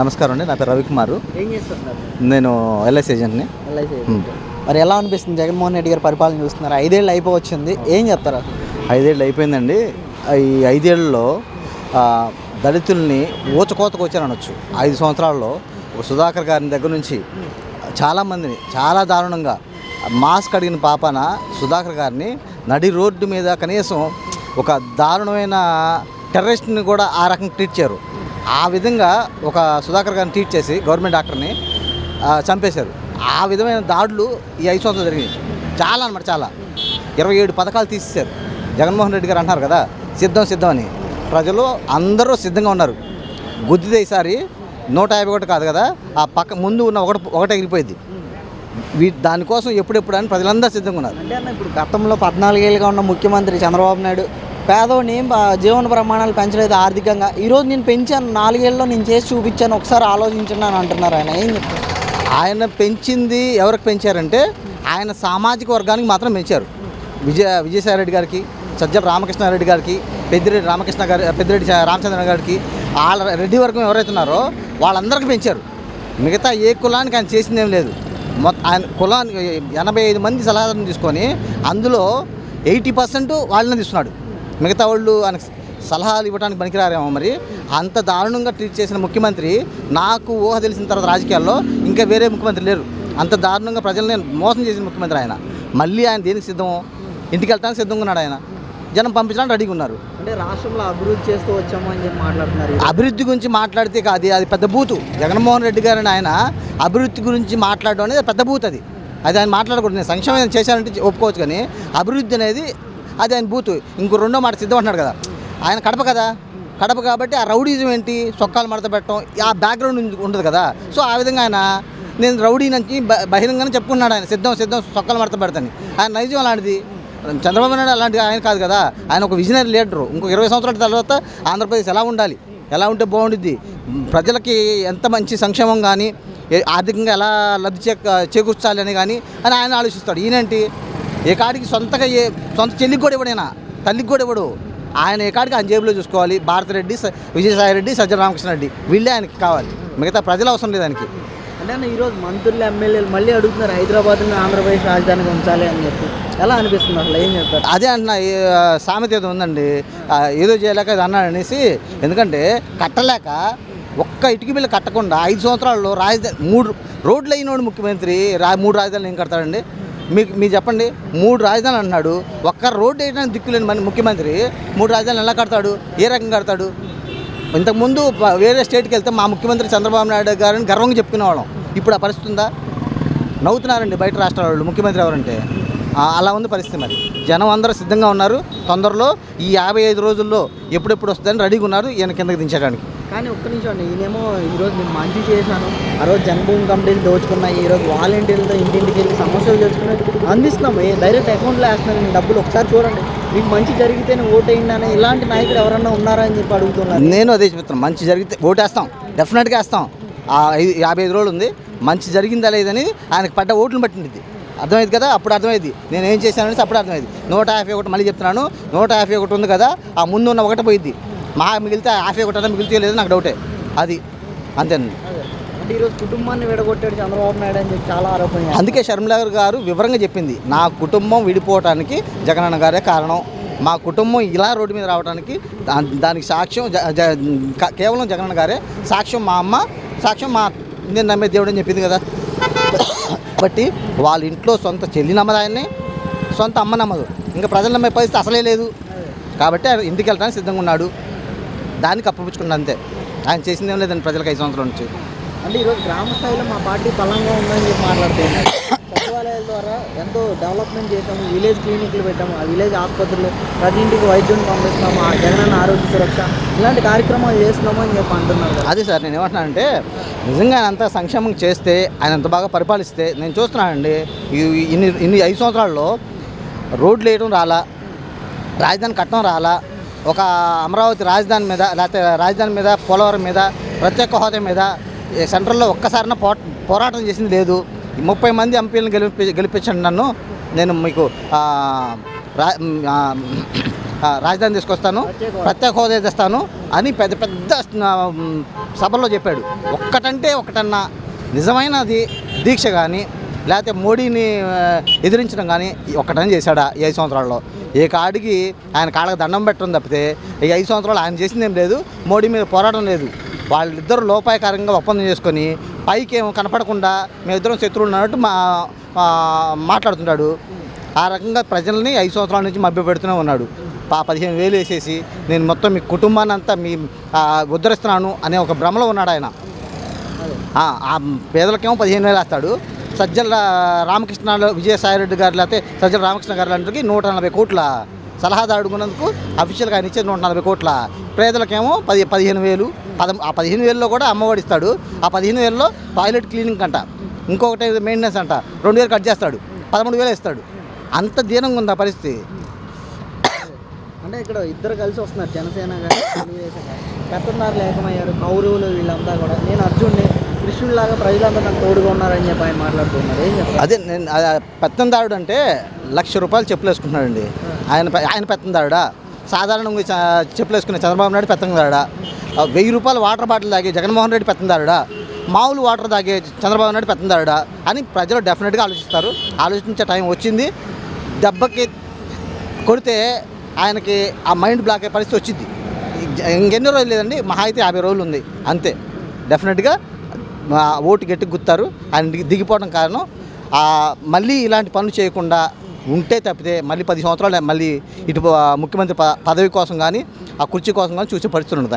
నమస్కారం అండి. నా పేరు రవికుమార్. ఏం చేస్తున్నారు? నేను ఎల్ఐసి ఏజెంట్ని. మరి ఎలా అనిపిస్తుంది? జగన్మోహన్ రెడ్డి గారి పరిపాలన చూస్తున్నారు. ఐదేళ్ళు అయిపోవచ్చింది. ఏం చెప్తారు? ఐదేళ్ళు అయిపోయిందండి. ఈ ఐదేళ్ళలో ఆ, దళితుల్ని ఊచకోతకు వచ్చాను అనొచ్చు ఐదు సంవత్సరాల్లో సుధాకర్ గారి దగ్గర నుంచి చాలామందిని చాలా దారుణంగా మాస్క్ అడిగిన పాపన సుధాకర్ గారిని నడి రోడ్డు మీద కనీసం ఒక దారుణమైన టెర్రరిస్ట్ని కూడా ఆ రకంగా ట్రీట్ చేయరు ఆ విధంగా ఒక సుధాకర్ గారిని ట్రీట్ చేసి గవర్నమెంట్ డాక్టర్ని చంపేశారు. ఆ విధమైన దాడులు ఈ ఐదు సంవత్సరాలు జరిగినాయి. చాలా అనమాట చాలా. ఇరవై ఏడు పథకాలు తీసేశారు. జగన్మోహన్ రెడ్డి గారు అంటున్నారు కదా సిద్ధం సిద్ధం అని. ప్రజలు అందరూ సిద్ధంగా ఉన్నారు. గుద్దితే ఈసారి నూట యాభై ఒకటి కాదు కదా ఆ పక్క ముందు ఉన్న ఒకటి ఒకటే ఎగిరిపోయింది. వీ దానికోసం ఎప్పుడెప్పుడు అని ప్రజలందరూ సిద్ధంగా ఉన్నారు. అంటే ఇప్పుడు గతంలో పద్నాలుగేళ్ళుగా ఉన్న ముఖ్యమంత్రి చంద్రబాబు నాయుడు పేదవాడిని జీవన ప్రమాణాలు పెంచలేదు ఆర్థికంగా. ఈరోజు నేను పెంచాను నాలుగేళ్ళలో నేను చేసి చూపించాను ఒకసారి ఆలోచించండి అని అంటున్నారు ఆయన. ఏం చెప్తారు ఆయన పెంచింది ఎవరికి పెంచారంటే ఆయన సామాజిక వర్గానికి మాత్రం పెంచారు. విజయ విజయసాయి రెడ్డి గారికి సజ్జల రామకృష్ణారెడ్డి గారికి పెద్దిరెడ్డి రామకృష్ణ గారి పెద్దిరెడ్డి రామచంద్ర గారికి వాళ్ళ రెడ్డి వర్గం ఎవరైతే ఉన్నారో వాళ్ళందరికీ పెంచారు. మిగతా ఏ కులానికి ఆయన చేసింది ఏం లేదు. మొత్తం ఆయన కులానికి ఎనభై ఐదు మంది సలహాదారుని తీసుకొని అందులో ఎయిటీ పర్సెంట్ వాళ్ళని తీసుకున్నాడు. మిగతా వాళ్ళు ఆయనకు సలహాలు ఇవ్వడానికి పనికిరారేమో మరి. అంత దారుణంగా ట్రీట్ చేసిన ముఖ్యమంత్రి నాకు ఊహ తెలిసిన తర్వాత రాజకీయాల్లో ఇంకా వేరే ముఖ్యమంత్రి లేరు. అంత దారుణంగా ప్రజల్ని మోసం చేసిన ముఖ్యమంత్రి ఆయన. మళ్ళీ ఆయన దేనికి సిద్ధం? ఇంటికి వెళ్ళడానికి సిద్ధంగా ఉన్నాడు ఆయన. జనం పంపించడానికి రెడీగా ఉన్నారు. అంటే రాష్ట్రంలో అభివృద్ధి చేస్తూ వచ్చాము అని చెప్పి మాట్లాడుతున్నారు. అభివృద్ధి గురించి మాట్లాడితే కాదు అది పెద్ద బూతు. జగన్మోహన్ రెడ్డి గారిని ఆయన అభివృద్ధి గురించి మాట్లాడడం అనేది పెద్ద బూత్ అది. అది ఆయన మాట్లాడకూడదు. నేను సంక్షేమం చేశానంటే ఒప్పుకోవచ్చు కానీ అభివృద్ధి అనేది అది ఆయన బూతు. ఇంకో రెండో మాట సిద్ధం అంటున్నాడు కదా. ఆయన కడప కదా. కడప కాబట్టి ఆ రౌడీజం ఏంటి? సొక్కాలు మడత పెట్టడం ఆ బ్యాక్గ్రౌండ్ ఉండదు కదా. సో ఆ విధంగా ఆయన నేను రౌడీ నుంచి బ- బహిరంగంగా చెప్పుకున్నాడు ఆయన. సిద్ధం సిద్ధం సొక్కలు మడత పెడతాను. ఆయన నైజం అలాంటిది. చంద్రబాబు నాయుడు అలాంటి ఆయన కాదు కదా. ఆయన ఒక విజనరీ లీడరు ఇంకొక ఇరవై సంవత్సరాల తర్వాత ఆంధ్రప్రదేశ్ ఎలా ఉండాలి? ఎలా ఉంటే బాగుండిద్ది? ప్రజలకి ఎంత మంచి సంక్షేమం కానీ ఆర్థికంగా ఎలా లబ్ధి చే చేకూర్చాలి అని కానీ అని ఆయన ఆలోచిస్తాడు. ఈయనేంటి? ఏ కాడికి సొంతగా ఏ సొంత చెల్లికి కూడా ఇవ్వడైనా తల్లికి కూడా ఇవ్వడు ఆయన ఏ కాడికి ఆయన జేబులో చూసుకోవాలి. భారతిరెడ్డి స- విజయసాయి రెడ్డి సజ్జల రామకృష్ణ రెడ్డి వీళ్ళే ఆయనకి కావాలి. మిగతా ప్రజలు అవసరం లేదు ఆయనకి. అంటే అన్న ఈరోజు మంత్రులు ఎమ్మెల్యేలు మళ్ళీ అడుగుతున్నారు హైదరాబాద్ని ఆంధ్రప్రదేశ్ రాజధానిగా ఉంచాలి అని చెప్పి. ఎలా అనిపిస్తుంది అసలు? ఏం చెప్తారు? అదే అంటున్నా సామెత ఏదో ఉందండి. ఏదో చేయలేక ఇది అన్నాడు అనేసి ఎందుకంటే కట్టలేక ఒక్క ఇటుక బిల్లు కట్టకుండా ఐదు సంవత్సరాల్లో రాజధాని మూడు రోడ్లు అయినోడు ముఖ్యమంత్రి రా మూడు రాజధానులు ఏం కడతాడండి? మీకు మీరు చెప్పండి మూడు రాజధానులు అన్నాడు ఒక్క రోడ్డు వేయడానికి దిక్కులేని మన ముఖ్యమంత్రి మూడు రాజధానులు ఎలా కడతాడు ఏ రకంగా కడతాడు? ఇంతకుముందు వేరే స్టేట్కి వెళ్తే మా ముఖ్యమంత్రి చంద్రబాబు నాయుడు గారిని గర్వంగా చెప్పుకునేవాళ్ళం. ఇప్పుడు ఆ పరిస్థితి ఉందా? నవ్వుతున్నారండి బయట రాష్ట్రాల వాళ్ళు ముఖ్యమంత్రి ఎవరంటే. అలా ఉంది పరిస్థితి మరి. జనం అందరూ సిద్ధంగా ఉన్నారు. తొందరలో ఈ యాభై ఐదు రోజుల్లో ఎప్పుడెప్పుడు వస్తుందని రెడీగా ఉన్నారు. ఈయన కిందకి దించడానికి. కానీ ఒక్క నిమిషం అండి. ఈయనేమో ఈరోజు నేను మంచి చేశాను ఆ రోజు జన్మభూమి కంపెనీలు దోచుకున్నాయి. ఈ రోజు వాలంటీర్లతో ఇంటింటికి వెళ్ళి సమస్యలు తెలుసుకున్నాయి అందిస్తున్నాం. ఏ డైరెక్ట్ అకౌంట్లో వేస్తున్నాను. నేను డబ్బులు ఒకసారి చూడండి. మీకు మంచి జరిగితేనే ఓటేయండి అని ఇలాంటి నాయకులు ఎవరన్నా ఉన్నారా అని చెప్పి అడుగుతున్నారు. నేను అదే చెప్తున్నాను మంచి జరిగితే ఓటేస్తాం. డెఫినెట్గా వేస్తాం. ఆ ఐదు యాభై ఐదు రోజులు ఉంది. మంచి జరిగిందా లేదని ఆయనకు పడ్డ ఓట్లను పట్టింది అర్థమైంది కదా? అప్పుడు అర్థమైంది. నేను ఏం చేశాననేసి అప్పుడు అర్థమైంది. నూట యాభై ఒకటి మళ్ళీ చెప్తున్నాను. నూట యాభై ఒకటి ఉంది కదా? ఆ ముందు ఉన్న ఒకటి పోయింది. మా మిగిలితే యాభై ఒకటి అన్నా మిగిలితే లేదు నాకు డౌటే. అది. అంతేనండి. అంటే ఈరోజు కుటుంబాన్ని విడగొట్టాడు చంద్రబాబు నాయుడు అని చెప్పి చాలా ఆరోపణ. అందుకే షర్మిల గారు వివరంగా చెప్పింది. నా కుటుంబం విడిపోవటానికి జగనన్న గారే కారణం. మా కుటుంబం ఇలా రోడ్డు మీద రావడానికి దానికి సాక్ష్యం కేవలం జగనన్న గారే. సాక్ష్యం మా అమ్మ సాక్ష్యం మా నేను నమ్మే దేవుడు అని చెప్పింది కదా? బట్టి వాళ్ళ ఇంట్లో సొంత చెల్లి నమ్మదు ఆయన్ని సొంత అమ్మ నమ్మదు. ఇంకా ప్రజలు నమ్మే పరిస్థితి అసలే లేదు. కాబట్టి ఆయన ఇంటికి వెళ్ళడానికి సిద్ధంగా ఉన్నాడు. దానికి అప్పపుచ్చుకున్నాడు అంతే. ఆయన చేసింది ఏం లేదండి ప్రజలకు ఐదు సంవత్సరాల నుంచి. అంటే ఈరోజు గ్రామ స్థాయిలో మా పార్టీ బలంగా ఉందని చెప్పి మాట్లాడుతున్నారు. సచివాలయాల ద్వారా ఎంతో డెవలప్మెంట్ చేసాము విలేజ్ క్లినిక్లు పెట్టాము. ఆ విలేజ్ ఆసుపత్రులు ప్రతి ఇంటికి వైద్యుని పంపిస్తున్నాము ఆ జగనన్న ఆరోగ్య సురక్ష. ఇలాంటి కార్యక్రమాలు చేస్తున్నాము అని చెప్పి అంటున్నారు. అదే సార్ నేను ఏమంటున్నానంటే నిజంగా ఆయన అంత సంక్షేమం చేస్తే ఆయన అంత బాగా పరిపాలిస్తే నేను చూస్తున్నానండి ఈ- ఇన్ని ఇన్ని ఐదు సంవత్సరాల్లో రోడ్లు వేయడం రాలా రాజధాని కట్టడం రాలా ఒక అమరావతి రాజధాని మీద లేకపోతే రాజధాని మీద పోలవరం మీద ప్రత్యేక హోదా మీద సెంట్రల్లో ఒక్కసారిన పోట పోరాటం చేసింది లేదు. ఈ ముప్పై మంది ఎంపీలను గెలిపి గెలిపించండి నన్ను నేను మీకు రా రాజధాని తీసుకొస్తాను ప్రత్యేక హోదా. తెస్తాను అని పెద్ద పెద్ద సభల్లో చెప్పాడు. ఒక్కటంటే ఒకటన్నా నిజమైనది దీక్ష కానీ లేకపోతే మోడీని ఎదిరించడం కానీ ఒక్కటని చేశాడా ఈ ఐదు సంవత్సరాల్లో. ఏ కాడికి ఆయన కాళ్ళకి దండం పెట్టడం తప్పితే ఈ ఐదు సంవత్సరాలు ఆయన చేసింది లేదు మోడీ మీద పోరాటం లేదు. వాళ్ళిద్దరు లోపాయకారంగా ఒప్పందం చేసుకొని పైకి ఏమో కనపడకుండా మేమిద్దరం శత్రువులు అన్నట్టు మా మాట్లాడుతున్నాడు. ఆ రకంగా ప్రజల్ని ఐదు సంవత్సరాల నుంచి మభ్య పెడుతూనే ఉన్నాడు. పదిహేను వేలు వేసేసి నేను మొత్తం మీ కుటుంబాన్ని అంతా మీ ఉద్ధరిస్తున్నాను అనే ఒక భ్రమలో ఉన్నాడు ఆయన. ఆ, పేదలకేమో పదిహేను వేలు వేస్తాడు. సజ్జల రామకృష్ణ విజయసాయిరెడ్డి గారు లేకపోతే సజ్జల రామకృష్ణ గారు లాంటికి నూట నలభై కోట్ల సలహాదారు ఉన్నందుకు అఫీషియల్గా ఆయన ఇచ్చేది నూట నలభై కోట్ల. పేదలకేమో పది పదిహేను వేలు పద ఆ పదిహేను వేలలో కూడా అమ్మఒడి ఇస్తాడు. ఆ పదిహేను వేలలో టాయిలెట్ క్లీనింగ్ అంట. ఇంకొకటి మెయింటెనెన్స్ అంట. రెండు వేలు కట్ చేస్తాడు. పదమూడు వేలు ఇస్తాడు అంత దీనంగా ఉంది ఆ పరిస్థితి? అంటే ఇక్కడ ఇద్దరు కలిసి వస్తున్నారు జనసేన కానీ తెలుగుదేశం లేకమయ్యారు కౌరవులు వీళ్ళంతా కూడా. నేను అర్జున్ని కృష్ణుడిలాగా ప్రజలంతా నాకు తోడుగా ఉన్నారని చెప్పి ఆయన మాట్లాడుతున్నారు. ఏం చెప్తారు? అదే నేను ఆ పెత్తందారుడు అంటే లక్ష రూపాయలు చెప్పులు వేసుకుంటున్నాడండి ఆయన ఆయన పెత్తందారుడా? సాధారణంగా చెప్పులు వేసుకునే చంద్రబాబు నాయుడు పెత్తందారుడా? వెయ్యి రూపాయలు వాటర్ బాటిల్ తాగే జగన్మోహన్ రెడ్డి పెత్తందారుడా? మామూలు వాటర్ తాగే చంద్రబాబు నాయుడు పెత్తందారుడా? అని ప్రజలు డెఫినెట్గా ఆలోచిస్తారు. ఆలోచించే టైం వచ్చింది. దెబ్బకి కొడితే ఆయనకి ఆ మైండ్ బ్లాక్ అయ్యే పరిస్థితి వచ్చింది. ఇంకెన్ని రోజులు లేదండి మహా అయితే యాభై రోజులు ఉంది. అంతే. డెఫినెట్గా ఓటు గట్టి గుత్తారు. ఆయన దిగిపోవడం కారణం మళ్ళీ ఇలాంటి పనులు చేయకుండా ఉంటే తప్పితే మళ్ళీ పది సంవత్సరాలు మళ్ళీ ఇటు ముఖ్యమంత్రి ప- పదవి కోసం కానీ ఆ కుర్చీ కోసం కానీ చూసే పరిస్థితి ఉండదు